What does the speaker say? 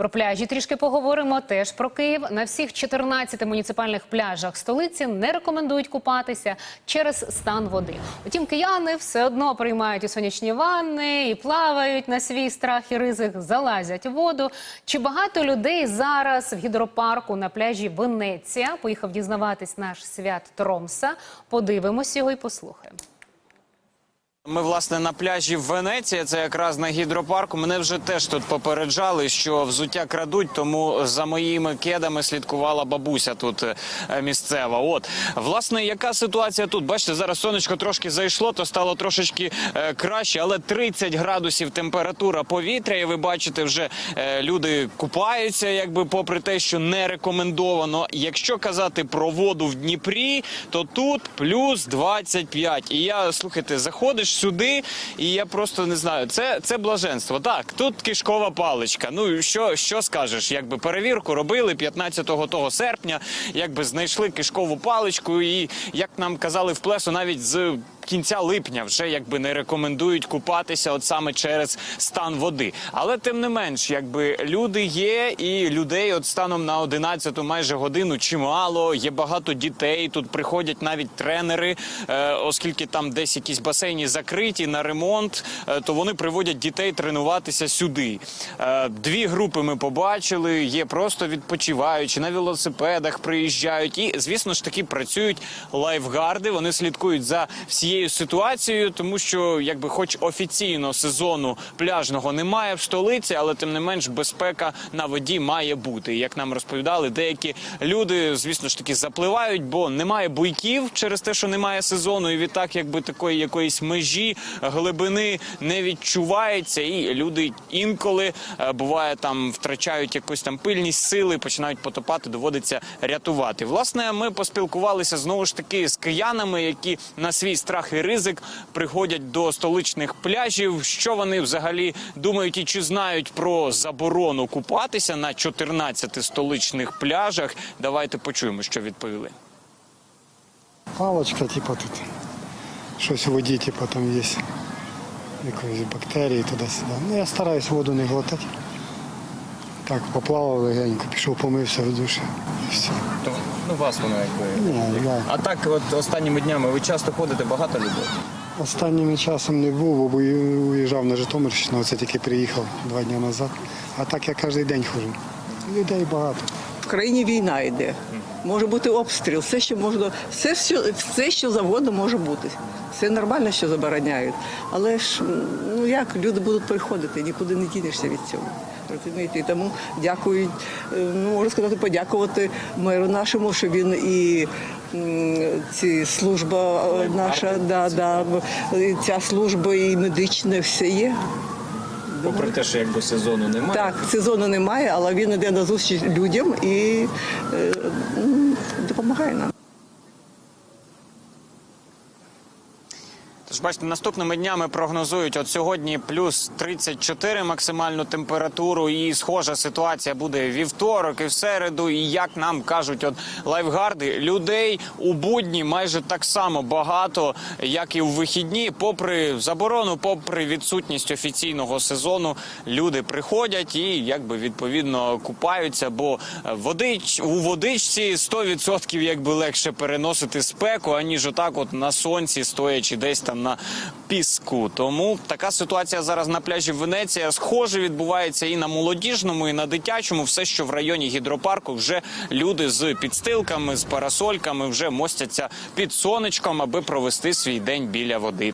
Про пляжі трішки поговоримо. Теж про Київ. На всіх 14 муніципальних пляжах столиці не рекомендують купатися через стан води. Утім, кияни все одно приймають і сонячні ванни, і плавають на свій страх і ризик, залазять у воду. Чи багато людей зараз в гідропарку на пляжі Венеція? Поїхав дізнаватись наш свят Тромса. Подивимось його і послухаємо. Ми власне на пляжі Венеція, це якраз на гідропарку. Мене вже теж тут попереджали, що взуття крадуть, тому за моїми кедами слідкувала бабуся тут е, місцева. От власне, яка ситуація тут? Бачите, зараз сонечко трошки зайшло, то стало трошечки е, краще, але 30 градусів температура повітря. І ви бачите, вже е, люди купаються, якби попри те, що не рекомендовано. Якщо казати про воду в Дніпрі, то тут плюс 25. І я слухайте, заходиш сюди, і я просто не знаю. Це, це блаженство. Так, тут кишкова паличка. Ну що, що скажеш? Якби перевірку робили 15 того серпня, якби знайшли кишкову паличку, і як нам казали в плесу, навіть з кінця липня вже якби не рекомендують купатися, от саме через стан води. Але тим не менш, якби люди є, і людей от станом на 11 майже годину чимало. Є багато дітей. Тут приходять навіть тренери, е, оскільки там десь якісь басейні закриті на ремонт, е, то вони приводять дітей тренуватися сюди. Е, дві групи ми побачили. Є просто відпочиваючі на велосипедах приїжджають. І звісно ж таки працюють лайфгарди. Вони слідкують за всією ситуацією, тому що якби, хоч офіційно сезону пляжного немає в столиці, але тим не менш безпека на воді має бути. Як нам розповідали, деякі люди, звісно ж таки, запливають, бо немає буйків через те, що немає сезону, і відтак, якби такої якоїсь межі глибини не відчувається, і люди інколи е, буває там втрачають якусь там пильність сили, починають потопати, доводиться рятувати. Власне, ми поспілкувалися знову ж таки з киянами, які на свій страх і ризик приходять до столичних пляжів. Що вони взагалі думають і чи знають про заборону купатися на 14 столичних пляжах? Давайте почуємо, що відповіли. Палочка, типу тут. Щось у воді, типу, там є якісь бактерії туди-сюди. Ну, я стараюсь воду не глотати. Так, поплавав легенько, пішов помився в душі. І все. То ну вас воно якби. Ні, да. А так, от останніми днями ви часто ходите багато людей. Останнім часом не був, бо уїжджав на Житомирщину, оце тільки приїхав два дні назад. А так я кожен день ходжу. Людей багато. В країні війна йде. Може бути обстріл, все, що можна, все, що, все, що завгодно може бути. Все нормально, що забороняють. Але ж ну як люди будуть приходити, нікуди не дінешся від цього. Розумієте? І тому дякую, е, ну можу сказати, подякувати меру нашому, що він і ці служба е, наша, да, да, ця служба і медична все є. Попри те, що якби сезону немає. Так, сезону немає, але він йде на зустріч людям і е, допомагає нам. Тож бачите, наступними днями прогнозують от сьогодні плюс 34 максимальну температуру, і схожа ситуація буде вівторок і в середу. І як нам кажуть, от лайфгарди людей у будні майже так само багато, як і у вихідні. Попри заборону, попри відсутність офіційного сезону, люди приходять і якби відповідно купаються. Бо водич у водичці 100% якби легше переносити спеку, аніж отак, от на сонці, стоячи десь там на піску. Тому така ситуація зараз на пляжі Венеція. Схоже відбувається і на молодіжному, і на дитячому. Все, що в районі гідропарку, вже люди з підстилками, з парасольками вже мостяться під сонечком, аби провести свій день біля води.